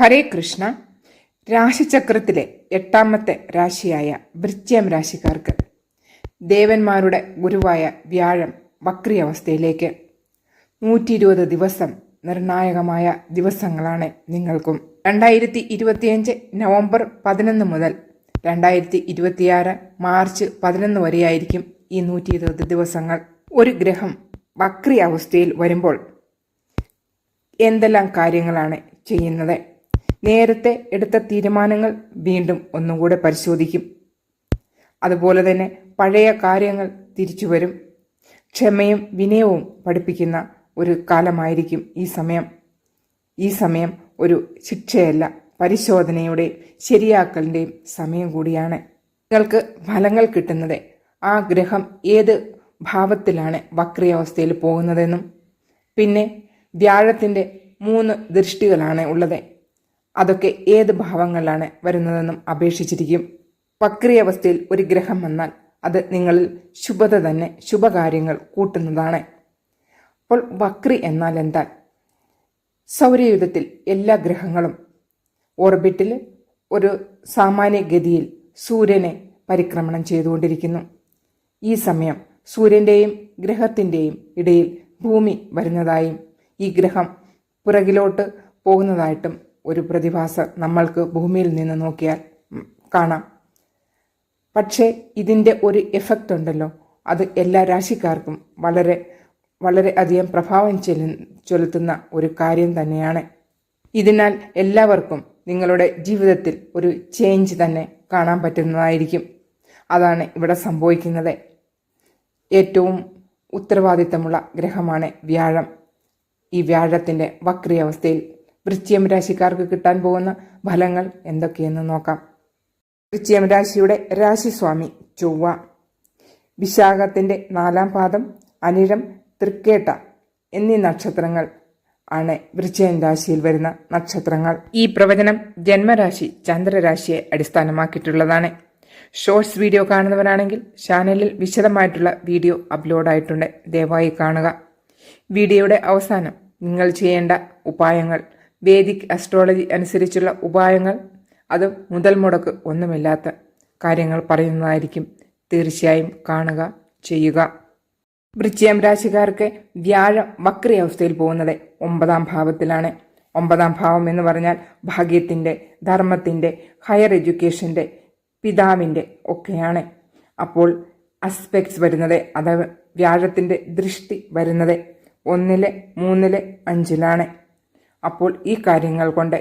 ഹരേ കൃഷ്ണ. രാശിചക്രത്തിലെ എട്ടാമത്തെ രാശിയായ വൃശ്ചികം രാശിക്കാർക്ക് ദേവന്മാരുടെ ഗുരുവായ വ്യാഴം വക്രി അവസ്ഥയിലേക്ക് നൂറ്റി ഇരുപത് ദിവസം നിർണായകമായ ദിവസങ്ങളാണ് നിങ്ങൾക്കും. രണ്ടായിരത്തി ഇരുപത്തിയഞ്ച് നവംബർ പതിനൊന്ന് മുതൽ രണ്ടായിരത്തി ഇരുപത്തിയാറ് മാർച്ച് പതിനൊന്ന് വരെയായിരിക്കും ഈ നൂറ്റി ഇരുപത് ദിവസങ്ങൾ. ഒരു ഗ്രഹം വക്രി അവസ്ഥയിൽ വരുമ്പോൾ എന്തെല്ലാം കാര്യങ്ങളാണ് ചെയ്യുന്നത്? നേരത്തെ എടുത്ത തീരുമാനങ്ങൾ വീണ്ടും ഒന്നുകൂടെ പരിശോധിക്കും. അതുപോലെ തന്നെ പഴയ കാര്യങ്ങൾ തിരിച്ചു വരും. ക്ഷമയും വിനയവും പഠിപ്പിക്കുന്ന ഒരു കാലമായിരിക്കും ഈ സമയം. ഈ സമയം ഒരു ശിക്ഷയല്ല പരിശോധനയുടെയും ശരിയാക്കലിന്റെയും സമയം കൂടിയാണ്. നിങ്ങൾക്ക് ഫലങ്ങൾ കിട്ടുന്നത് ആ ഗ്രഹം ഏത് ഭാവത്തിലാണ് വക്രിയാവസ്ഥയിൽ പോകുന്നതെന്നും പിന്നെ വ്യാഴത്തിന്റെ മൂന്ന് ദൃഷ്ടികളാണ് ഉള്ളത്. അതൊക്കെ ഏത് ഭാവങ്ങളിലാണ് വരുന്നതെന്നും അപേക്ഷിച്ചിരിക്കും. വക്രിയവസ്ഥയിൽ ഒരു ഗ്രഹം വന്നാൽ അത് നിങ്ങളിൽ ശുഭത തന്നെ ശുഭകാര്യങ്ങൾ കൂട്ടുന്നതാണ്. അപ്പോൾ വക്രി എന്നാൽ എന്താ സൗരയുധത്തിൽ എല്ലാ ഗ്രഹങ്ങളും ഓർബിറ്റിൽ ഒരു സാമാന്യഗതിയിൽ സൂര്യനെ പരിക്രമണം ചെയ്തുകൊണ്ടിരിക്കുന്നു. ഈ സമയം സൂര്യന്റെയും ഗ്രഹത്തിന്റെയും ഇടയിൽ ഭൂമി വരുന്നതായും ഈ ഗ്രഹം പുറകിലോട്ട് പോകുന്നതായിട്ടും ഒരു പ്രതിഭാസം നമ്മൾക്ക് ഭൂമിയിൽ നിന്ന് നോക്കിയാൽ കാണാം. പക്ഷേ ഇതിന്റെ ഒരു എഫക്റ്റ് ഉണ്ടല്ലോ. അത് എല്ലാ രാശിക്കാർക്കും വളരെ വളരെ അധികം പ്രഭാവം ചെലു ചെലുത്തുന്ന ഒരു കാര്യം തന്നെയാണ്. ഇതിനാൽ എല്ലാവർക്കും നിങ്ങളുടെ ജീവിതത്തിൽ ഒരു ചേഞ്ച് തന്നെ കാണാൻ പറ്റുന്നതായിരിക്കും. അതാണ് ഇവിടെ സംഭവിക്കുന്നത്. ഏറ്റവും ഉത്തരവാദിത്തമുള്ള ഗ്രഹമാണ് വ്യാഴം. ഈ വ്യാഴത്തിന്റെ വക്രിയവസ്ഥയിൽ വൃശ്ചിയം രാശിക്കാർക്ക് കിട്ടാൻ പോകുന്ന ഫലങ്ങൾ എന്തൊക്കെയെന്ന് നോക്കാം. വൃശ്ചിയം രാശിയുടെ രാശിസ്വാമി ചൊവ്വ. വിശാഖത്തിന്റെ നാലാം പാദം അനിഴം തൃക്കേട്ട എന്നീ നക്ഷത്രങ്ങൾ ആണ് വൃശ്ചികം രാശിയിൽ വരുന്ന നക്ഷത്രങ്ങൾ. ഈ പ്രവചനം ജന്മരാശി ചന്ദ്രരാശിയെ അടിസ്ഥാനമാക്കിയിട്ടുള്ളതാണ്. ഷോർട്സ് വീഡിയോ കാണുന്നവരാണെങ്കിൽ ചാനലിൽ വിശദമായിട്ടുള്ള വീഡിയോ അപ്ലോഡായിട്ടുണ്ട്. ദയവായി കാണുക. വീഡിയോയുടെ അവസാനം നിങ്ങൾ ചെയ്യേണ്ട ഉപായങ്ങൾ വേദിക് അസ്ട്രോളജി അനുസരിച്ചുള്ള ഉപായങ്ങൾ അത് മുതൽ മുടക്ക് ഒന്നുമില്ലാത്ത കാര്യങ്ങൾ പറയുന്നതായിരിക്കും. തീർച്ചയായും കാണുക ചെയ്യുക. വൃശ്ചികം രാശിക്കാർക്ക് വ്യാഴം വക്രി അവസ്ഥയിൽ പോകുന്നത് ഒമ്പതാം ഭാവത്തിലാണ്. ഒമ്പതാം ഭാവം എന്ന് പറഞ്ഞാൽ ഭാഗ്യത്തിന്റെ ധർമ്മത്തിന്റെ ഹയർ എഡ്യൂക്കേഷന്റെ പിതാവിന്റെ ഒക്കെയാണ്. അപ്പോൾ അസ്പെക്ട്സ് വരുന്നത് അഥവാ വ്യാഴത്തിന്റെ ദൃഷ്ടി വരുന്നത്. ഒന്നിലെ മൂന്നിലെ അഞ്ചിലാണ്. അപ്പോൾ ഈ കാര്യങ്ങൾ കൊണ്ട്